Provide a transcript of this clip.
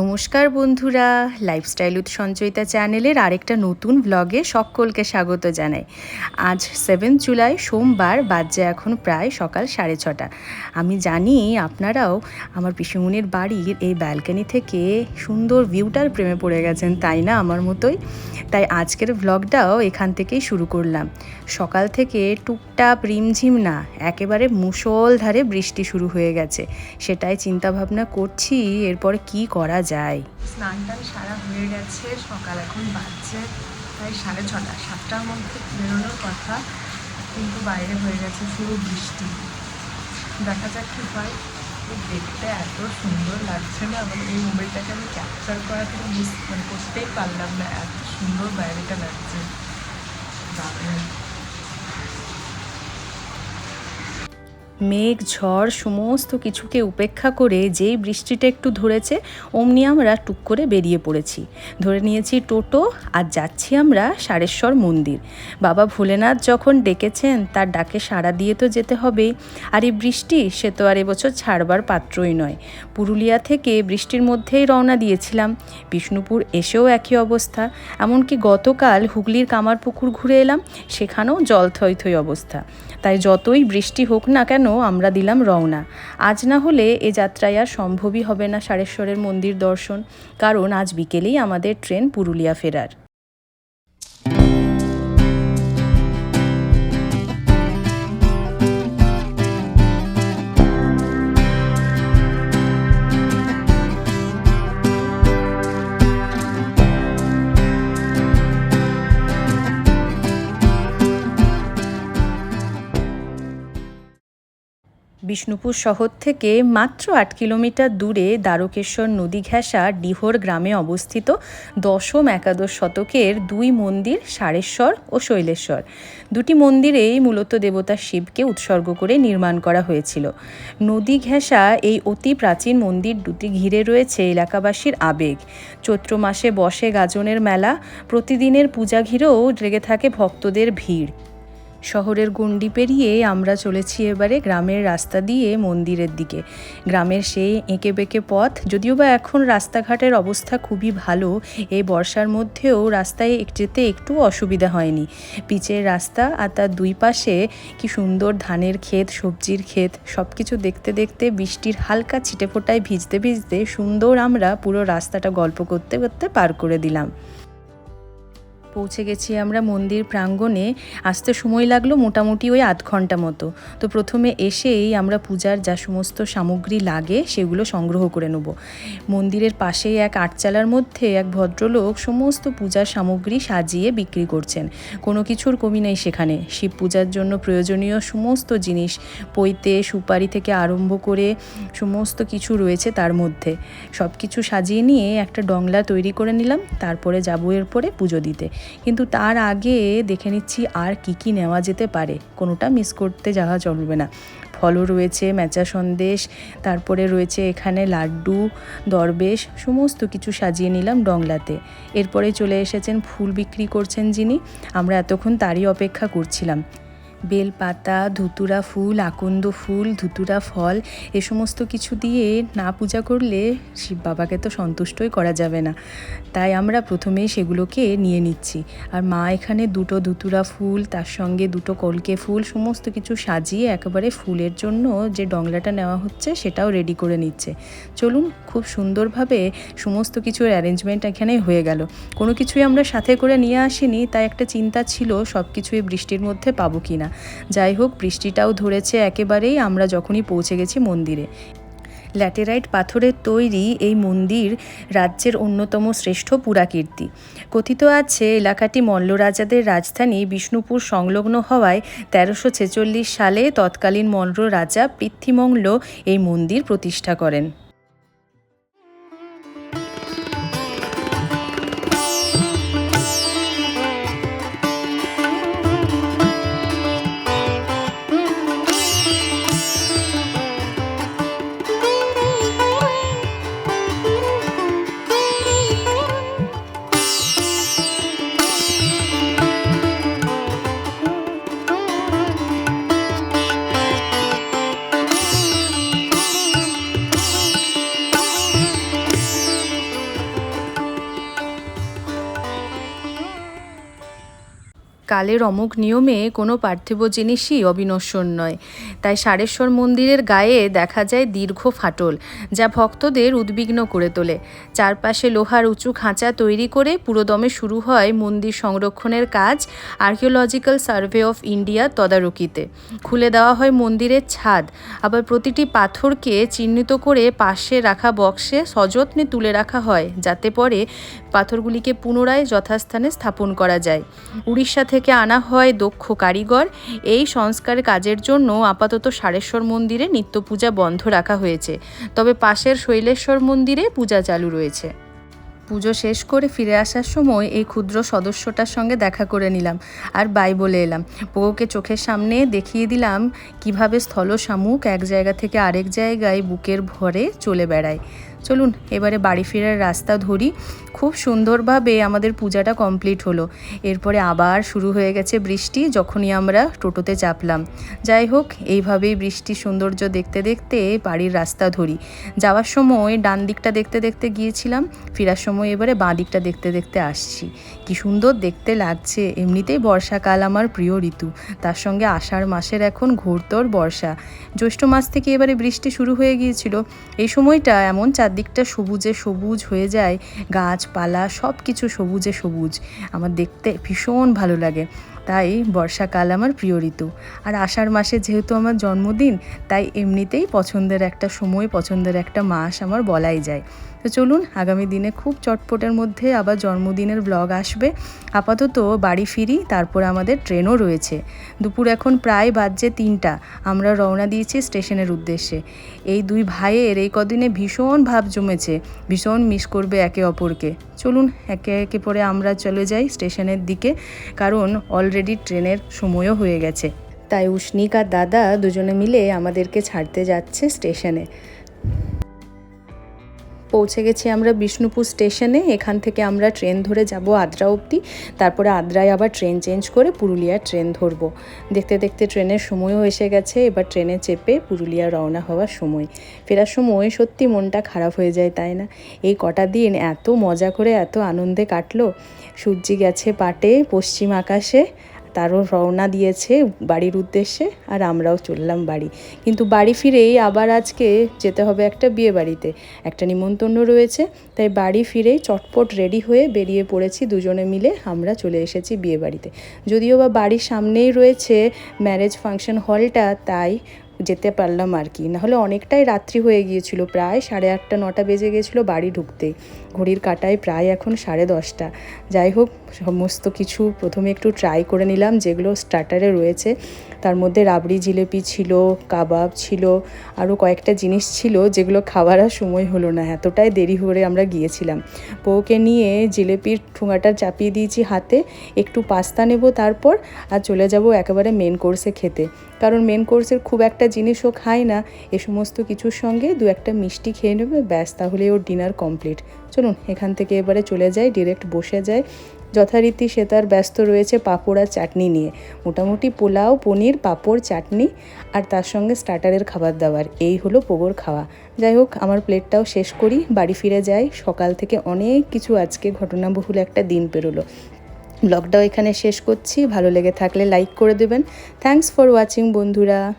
নমস্কার বন্ধুরা লাইফস্টাইল উৎ সঞ্চয়িতা চ্যানেলের আরেকটা নতুন ব্লগে সকলকে স্বাগত জানাই। আজ সেভেন জুলাই, সোমবার বাজে এখন প্রায় সকাল সাড়ে ছটা। আমি জানি আপনারাও আমার পিসুমনির বাড়ির এই ব্যালকানি থেকে সুন্দর ভিউটার প্রেমে পড়ে গেছেন, তাই না? আমার মতোই। তাই আজকের ব্লগটাও এখান থেকেই শুরু করলাম। সকাল থেকে টুকটাপ রিমঝিম না, একেবারে মুষলধারে বৃষ্টি শুরু হয়ে গেছে। সেটাই চিন্তা ভাবনা করছি, এরপর কি করা যায়। স্নান টান সারা হয়ে গেছে, সকাল এখন বাজছে প্রায় সাড়ে ছটা, সাতটার মধ্যে বেরোনোর কথা, কিন্তু বাইরে হয়ে গেছে শুরু বৃষ্টি। দেখা যাক কি হয়। দেখতে এত সুন্দর লাগছে না মানে এই মোবাইলটাকে আমি ক্যাপচার করা থেকে মিস মানে করতেই পারলাম না, এত সুন্দর বাইরেটা লাগছে। মেঘ, ঝড়, সমস্ত কিছুকে উপেক্ষা করে যেই বৃষ্টিটা একটু ধরেছে, অমনি আমরা টুক করে বেরিয়ে পড়েছি। ধরে নিয়েছি টোটো, আর যাচ্ছি আমরা সারেশ্বর মন্দির। বাবা ভোলেনাথ যখন ডেকেছেন, তার ডাকে সাড়া দিয়ে তো যেতে হবেই আর এই বৃষ্টি, সে তো আর এবছর ছাড়বার পাত্রই নয়। পুরুলিয়া থেকে বৃষ্টির মধ্যেই রওনা দিয়েছিলাম। বিষ্ণুপুর এসেও একই অবস্থা। এমনকি গতকাল হুগলির কামারপুকুর ঘুরে এলাম, সেখানেও জল থই থই অবস্থা। তাই যতই বৃষ্টি হোক না কেন আমরা দিলাম রওনা। আজ না হলে এ যাত্রায় আর সম্ভবই হবে না সারেশ্বরের মন্দির দর্শন, কারণ আজ বিকেলেই আমাদের ট্রেন পুরুলিয়া ফেরার। বিষ্ণুপুর শহর থেকে মাত্র আট কিলোমিটার দূরে দ্বারকেশ্বর নদী ঘেঁষা ডিহোর গ্রামে অবস্থিত দশম একাদশ শতকের দুই মন্দির সারেশ্বর ও শৈলেশ্বর। দুটি মন্দিরেই মূলত দেবতা শিবকে উৎসর্গ করে নির্মাণ করা হয়েছিল। নদী ঘেঁষা এই অতি প্রাচীন মন্দির দুটি ঘিরে রয়েছে এলাকাবাসীর আবেগ। চৈত্র মাসে বসে গাজনের মেলা, প্রতিদিনের পূজা ঘিরেও লেগে থাকে ভক্তদের ভিড়। শহরের গণ্ডি পেরিয়ে আমরা চলেছি এবারে গ্রামের রাস্তা দিয়ে মন্দিরের দিকে। গ্রামের সেই এঁকে বেঁকে পথ, যদিও বা এখন রাস্তাঘাটের অবস্থা খুবই ভালো, এই বর্ষার মধ্যেও রাস্তায় যেতে একটু অসুবিধা হয়নি। পিচের রাস্তা আর তার দুই পাশে কি সুন্দর ধানের ক্ষেত, সবজির ক্ষেত সব কিছু দেখতে দেখতে বৃষ্টির হালকা ছিটেফোটায় ভিজতে ভিজতে সুন্দর আমরা পুরো রাস্তাটা গল্প করতে করতে পার করে দিলাম। পৌঁছে গেছি আমরা মন্দির প্রাঙ্গণে। আসতে সময় লাগল মোটামুটি ওই আধ ঘণ্টা মতো। তো প্রথমে এসেই আমরা পূজার যা সমস্ত সামগ্রী লাগে সেগুলো সংগ্রহ করে নেব। মন্দিরের পাশেই এক আটচালার মধ্যে এক ভদ্রলোক সমস্ত পূজার সামগ্রী সাজিয়ে বিক্রি করছেন। কোনো কিছুর কমি নেই সেখানে। শিব পূজার জন্য প্রয়োজনীয় সমস্ত জিনিস, পৈতে, সুপারি থেকে আরম্ভ করে সমস্ত কিছু রয়েছে তার মধ্যে। সব কিছু সাজিয়ে নিয়ে একটা ডংলা তৈরি করে নিলাম, তারপরে যাব এরপরে পুজো দিতে। কিন্তু তার আগে দেখে নিচ্ছি আর কি কি নেওয়া যেতে পারে। কোনোটা মিস করতে যাওয়া চলবে না। ফলও রয়েছে ম্যাচা সন্দেশ, তারপরে রয়েছে এখানে লাড্ডু, দরবেশ, সমস্ত কিছু সাজিয়ে নিলাম ডংলাতে। এরপরে চলে এসেছেন ফুল বিক্রি করছেন যিনি। আমরা এতক্ষণ তারই অপেক্ষা করছিলাম। বেলপাতা, ধুতুরা ফুল, আকন্দ ফুল, ধুতুরা ফল, এ সমস্ত কিছু দিয়ে না পূজা করলে শিব বাবাকে তো সন্তুষ্টই করা যাবে না। তাই আমরা প্রথমেই সেগুলোকে নিয়ে নিচ্ছি। আর মা এখানে দুটো ধুতুরা ফুল, তার সঙ্গে দুটো কলকে ফুল, সমস্ত কিছু সাজিয়ে একেবারে ফুলের জন্য যে ডংলাটা নেওয়া হচ্ছে সেটাও রেডি করে নিচ্ছে। চলুন, খুব সুন্দরভাবে সমস্ত কিছুর অ্যারেঞ্জমেন্ট এখানে হয়ে গেল। কোনো কিছুই আমরা সাথে করে নিয়ে আসিনি, তাই একটা চিন্তা ছিল সব কিছুই বৃষ্টির মধ্যে পাবো কি না যাই হোক, বৃষ্টিটাও ধরেছে একেবারেই, আমরা যখনই পৌঁছে গেছি মন্দিরে। ল্যাটেরাইট পাথরের তৈরি এই মন্দির রাজ্যের অন্যতম শ্রেষ্ঠ পুরাকীর্তি। কথিত আছে, এলাকাটি মল্ল রাজাদের রাজধানী বিষ্ণুপুর সংলগ্ন হওয়ায় তেরোশো ছেচল্লিশ সালে তৎকালীন মল্ল রাজা পৃথ্বীমঙ্গল এই মন্দির প্রতিষ্ঠা করেন। কালের অমুক নিয়মে কোনো পার্থিব জিনিসই অবিনশ্বর নয়। তাই সারেশ্বর মন্দিরের গায়ে দেখা যায় দীর্ঘ ফাটল, যা ভক্তদের উদ্বিগ্ন করে তোলে। চারপাশে লোহার উঁচু খাঁচা তৈরি করে পুরোদমে শুরু হয় মন্দির সংরক্ষণের কাজ, আর্কিওলজিক্যাল সার্ভে অফ ইন্ডিয়া তদারকিতে। খুলে দেওয়া হয় মন্দিরের ছাদ, আবার প্রতিটি পাথরকে চিহ্নিত করে পাশে রাখা বক্সে সযত্নে তুলে রাখা হয়, যাতে পরে পাথরগুলিকে পুনরায় যথাস্থানে স্থাপন করা যায়। উড়িষ্যা থেকে আনা হয় দক্ষ কারিগর। এই সংস্কার কাজের জন্য আপাতত সারেশ্বর মন্দিরে নিত্য পূজা বন্ধ রাখা হয়েছে। তবে পাশের শৈলেশ্বর মন্দিরে পূজা চালু রয়েছে। পুজো শেষ করে ফিরে আসার সময় এই ক্ষুদ্র সদস্যটার সঙ্গে দেখা করে নিলাম আর বাই বলে এলাম। পোগোকে চোখের সামনে দেখিয়ে দিলাম কীভাবে স্থল শামুক এক জায়গা থেকে আরেক জায়গায় বুকের ভরে চলে বেড়ায়। চলুন এবারে বাড়ি ফেরার রাস্তা ধরি। খুব সুন্দরভাবে আমাদের পূজাটা কমপ্লিট হলো। এরপরে আবার শুরু হয়ে গেছে বৃষ্টি, যখনই আমরা টোটোতে চাপলাম। যাই হোক, এইভাবেই বৃষ্টির সৌন্দর্য দেখতে দেখতে বাড়ির রাস্তা ধরি। যাওয়ার সময় ডান দিকটা দেখতে দেখতে গিয়েছিলাম, ফেরার সময় এবারে বাঁ দিকটা দেখতে দেখতে আসছি। কি সুন্দর দেখতে লাগছে, এমনিতেই বর্ষাকাল আমার প্রিয় ঋতু। তার সঙ্গে আষাঢ় মাসের এখন ঘোরতর বর্ষা। জ্যৈষ্ঠ মাস থেকে এবারে বৃষ্টি শুরু হয়ে গিয়েছিল। এই সময়টা এমন চারদিকটা সবুজে সবুজ হয়ে যায়, গাছপালা সব কিছু সবুজে সবুজ। আমার দেখতে ভীষণ ভালো লাগে। তাই বর্ষাকাল আমার প্রিয় ঋতু। আর আষাঢ় মাসে যেহেতু আমার জন্মদিন, তাই এমনিতেই পছন্দের একটা সময়, পছন্দের একটা মাস আমার বলাই যায়। তো চলুন আগামী দিনে খুব চটপটের মধ্যে আবার জন্মদিনের ব্লগ আসবে। আপাতত বাড়ি ফিরি, তারপর আমাদের ট্রেনও রয়েছে। দুপুর এখন প্রায় বাজছে তিনটা। আমরা রওনা দিয়েছি স্টেশনের উদ্দেশ্যে। এই দুই ভাইয়ের এই কদিনে ভীষণ ভাব জমেছে, ভীষণ মিস করবে একে অপরকে। চলুন একে একে পরে আমরা চলে যাই স্টেশনের দিকে, কারণ অলরেডি ট্রেনের সময়ও হয়ে গেছে। তাই উষ্ণিক আর দাদা দুজনে মিলে আমাদেরকে ছাড়তে যাচ্ছে স্টেশনে। পৌঁছে গেছি আমরা বিষ্ণুপুর স্টেশনে। এখান থেকে আমরা ট্রেন ধরে যাব আদ্রা অবধি। তারপরে আদ্রায় আবার ট্রেন চেঞ্জ করে পুরুলিয়ার ট্রেন ধরবো। দেখতে দেখতে ট্রেনের সময়ও এসে গেছে, এবার ট্রেনে চেপে পুরুলিয়া রওনা হওয়ার সময়। ফেরার সময় সত্যি মনটা খারাপ হয়ে যায়, তাই না? এই কটা দিন এত মজা করে, এত আনন্দে কাটলো। সূর্যি গেছে পাটে পশ্চিম আকাশে। তারও রওনা দিয়েছে বাড়ির উদ্দেশ্যে আর আমরাও চললাম বাড়ি। কিন্তু বাড়ি ফিরেই আবার আজকে যেতে হবে একটা বিয়ে বাড়িতে। একটা নিমন্ত্রণ রয়েছে, তাই বাড়ি ফিরেই চটপট রেডি হয়ে বেরিয়ে পড়েছি দুজনে মিলে। আমরা চলে এসেছি বিয়ে বাড়িতে। যদিও বা বাড়ির সামনেই রয়েছে ম্যারেজ ফাংশন হলটা, তাই যেতে পারলাম আর কি। নাহলে অনেকটাই রাত্রি হয়ে গিয়েছিল, প্রায় সাড়ে আটটা, নটা বেজে গিয়েছিল বাড়ি ঢুকতে। ঘড়ির কাটায় প্রায় এখন সাড়ে দশটা। যাই হোক, সমস্ত কিছু প্রথমে একটু ট্রাই করে নিলাম, যেগুলো স্টার্টারে রয়েছে। তার মধ্যে রাবড়ি, জিলেপি ছিল, কাবাব ছিল, আরও কয়েকটা জিনিস ছিল যেগুলো খাওয়ার আর সময় হলো না, এতটাই দেরি করে আমরা গিয়েছিলাম। বউকে নিয়ে জিলেপির ঠোঙাটা চাপিয়ে দিয়েছি হাতে, একটু পাস্তা নেব তারপর আর চলে যাব একেবারে মেন কোর্সে খেতে। কারণ মেন কোর্সের খুব একটা জিনিসও খায় না, এ সমস্ত কিছুর সঙ্গে দু একটা মিষ্টি খেয়ে নেবে, ব্যাস তাহলে ওর ডিনার কমপ্লিট চলুন, এখান থেকে এবারে চলে যাই ডিরেক্ট বসে যায় যথারীতি সে তার ব্যস্ত রয়েছে পাঁপড় চাটনি নিয়ে। মোটামুটি পোলাও, পনির, পাঁপড়, চাটনি আর তার সঙ্গে স্টার্টারের খাবার দাবার। এই হলো পোগোর খাওয়া। যাই হোক, আমার প্লেটটাও শেষ করি, বাড়ি ফিরে যাই। সকাল থেকে অনেক কিছু আজকে ঘটনাবহুল একটা দিন পেরোলো। ব্লগটাও এখানে শেষ করছি। ভালো লেগে থাকলে লাইক করে দেবেন। থ্যাংকস ফর ওয়াচিং বন্ধুরা।